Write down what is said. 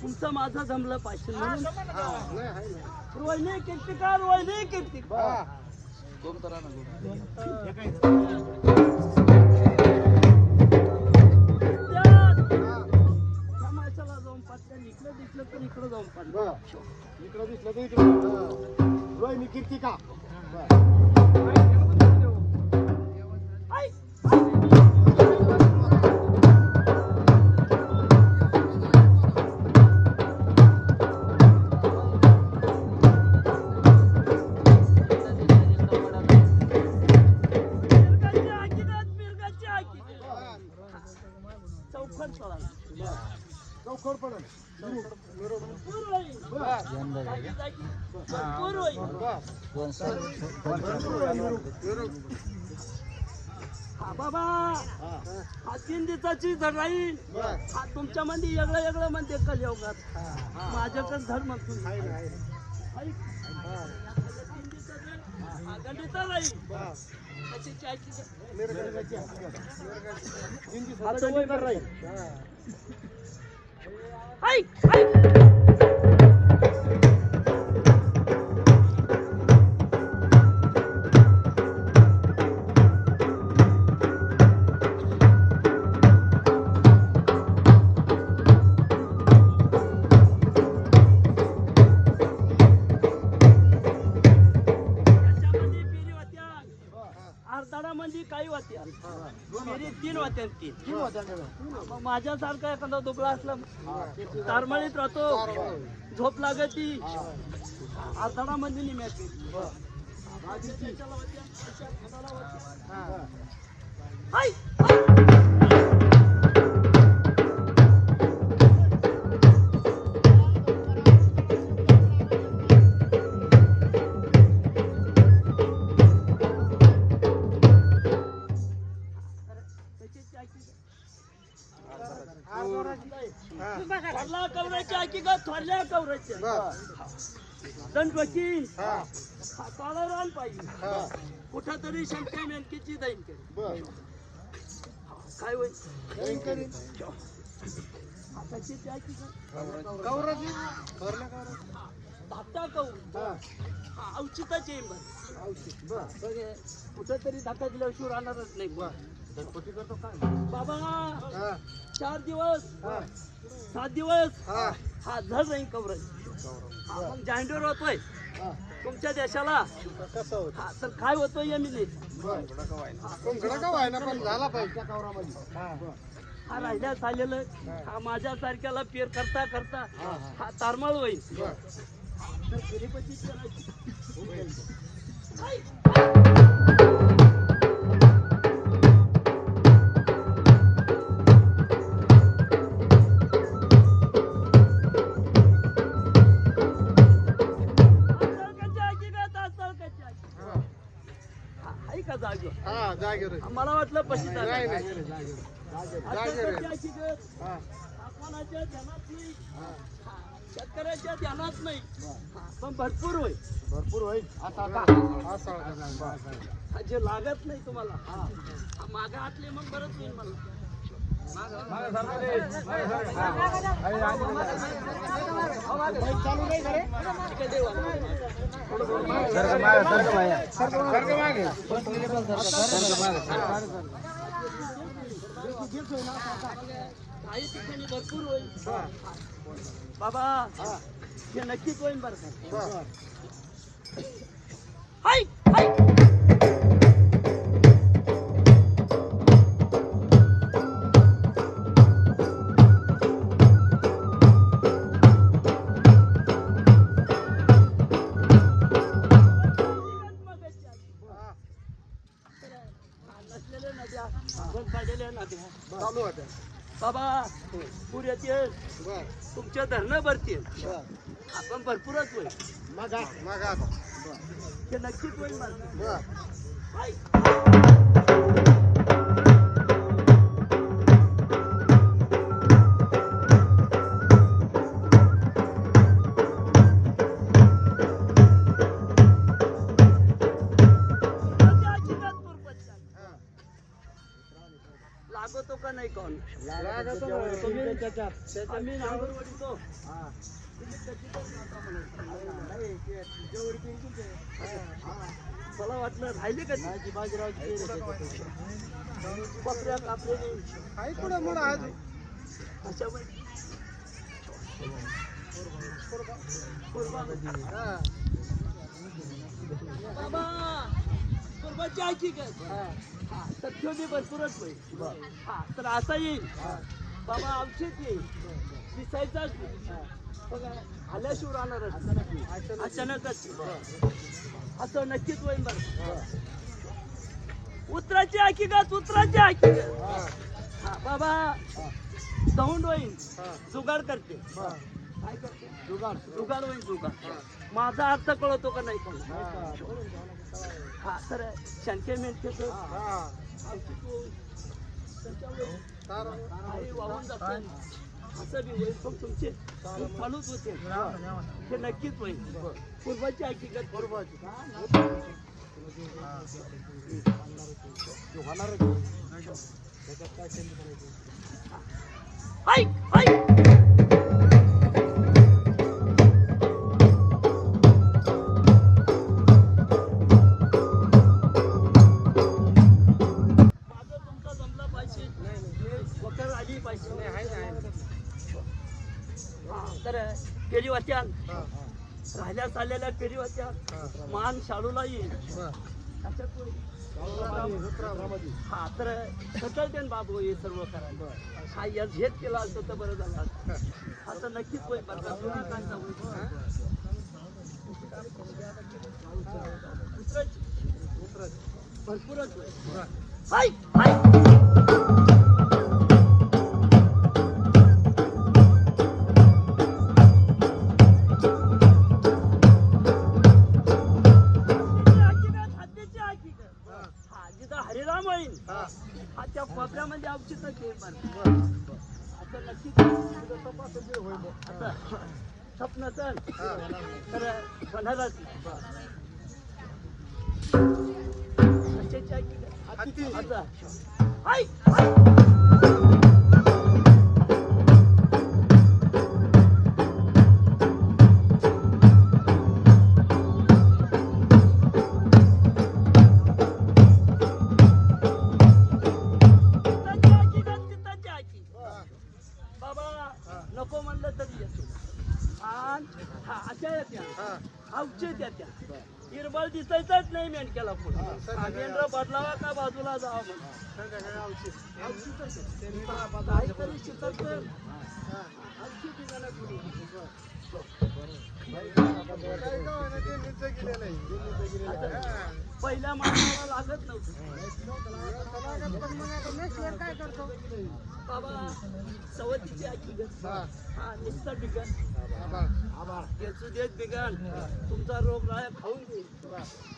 तुमचं माझं जमलं ना. रोहिणी रोहिणी हा. हा. समाजाला जाऊन पाहिजे इकडं दिसलं तर इकडं जाऊन पाहिजे. इकडं दिसलं तर इकडं. रोहिणी कीर्तिका बरं. चौखर पडल. हा बाबा हा. तीन दिवसाची जर राहील. हा तुमच्या मध्ये वेगळं वेगळं म्हणते कलियोगात माझ्याकडे धर्म राहील. हिंदी गणितात राहील. हा. ऐक होत्या तीन होत्या तीन किती होत्या मग माझ्यासारखा एखादा दुबळा असला तारमळीत राहतो झोप लागती. अर्धाडामध्ये निम्याची हा. हाय. दंड वकील हा. हा रान पाहिजे कुठंतरी शंके मेनकीची दैन केली बरं. काय होईल जाईन करीन. हा कशाची हकीकत कवराची? धाकटा कऊ हा. हा औचिताची इमारत. औषध. बरं. कुठं धाका दिल्यावर शिव राहणारच नाही बरं. गणपती करतो काय? बाबा चार दिवस हा. सात दिवस हा. राहील कवरच हा, मग जांडीवर होतोय हा. तुमच्या देशाला कसं होतं? हा तर काय होतोय बरं. कोंबडा का व्हायना पण झाला पाहिजे त्या कवरामध्ये. बरं. हा राहिल्यास आलेलं हा माझ्या सारख्याला पेर करता करता हा, तारमाळ होईल. तर फेरीपची करायची. हा, आहे का जागेवर? हा, जागेवर. मला वाटलं पशी नाही. नाही. जागेवर. हकीकत हा. कोणाच्या ध्यानात नाही. हा. शेतकऱ्याच्या ध्यानात नाही. हा, पण भरपूर होय भरपूर होईल. आता असं हा, जे लागत नाही तुम्हाला. हा मागे आटले मग बरंच होईल मला. भरपूर होईल बाबा हे नक्की होईल बरं का चालू बाबा पूर बर तुमच्या धरणं भरतील आपण भरपूरच होईल मग मग हे नक्कीच होईल हा. मला वाटलं राहिले का ती बाजीरावची पेर कापलेली आज बाबा कुर्बाची आयची का हा. तर भरपूरच होईल. हा तर आता येईल. बाबा आमचेच येईल दिसायचाच आल्याशिव बघा आल्याशिवाय राहणारच अचानकच. असं नक्कीच होईल बरं. उतराची आखी का उतराची आखी बाबा दौंड होईल जुगाड करते. काय करते जुगाड. जुगाड होईल जुगाड. माझा अर्थ कळतो का नाही पण हा. तर शंके हा. औषध होईल. त्याच्यामुळे तारा. काही वाहून जातं असं बी होईल पण तुमचे चालूच होते हे नक्कीच होईल पूर्वाची हकीकत पूर्वाची. त्याच्यात काय करायचं? हा. राहिल्या चाललेल्या पेरी होत्या हा. मान शाळूला येईल. हा. तर सटलतेन बाबू हे सर्व करायला. हा या झेत केला असतं तर बरं झालं. असं नक्कीच होईल. भरपूरच होईल. स्वप्न तर हा. तर होणारच कशाची हकीकत? हिरबळ दिसायचाच नाही मेंढक्याला पुढे मेंढर बदलावा का बाजूला जावा. काहीतरी शिकत. औषध निघालं पुढे. पहिल्या माणसाला लागत नव्हतं काय करतो? बाबा सवतीची हकीकत हा. नुसतं. त्याचं देत बिगन तुमचा रोग राया खाऊन घेईल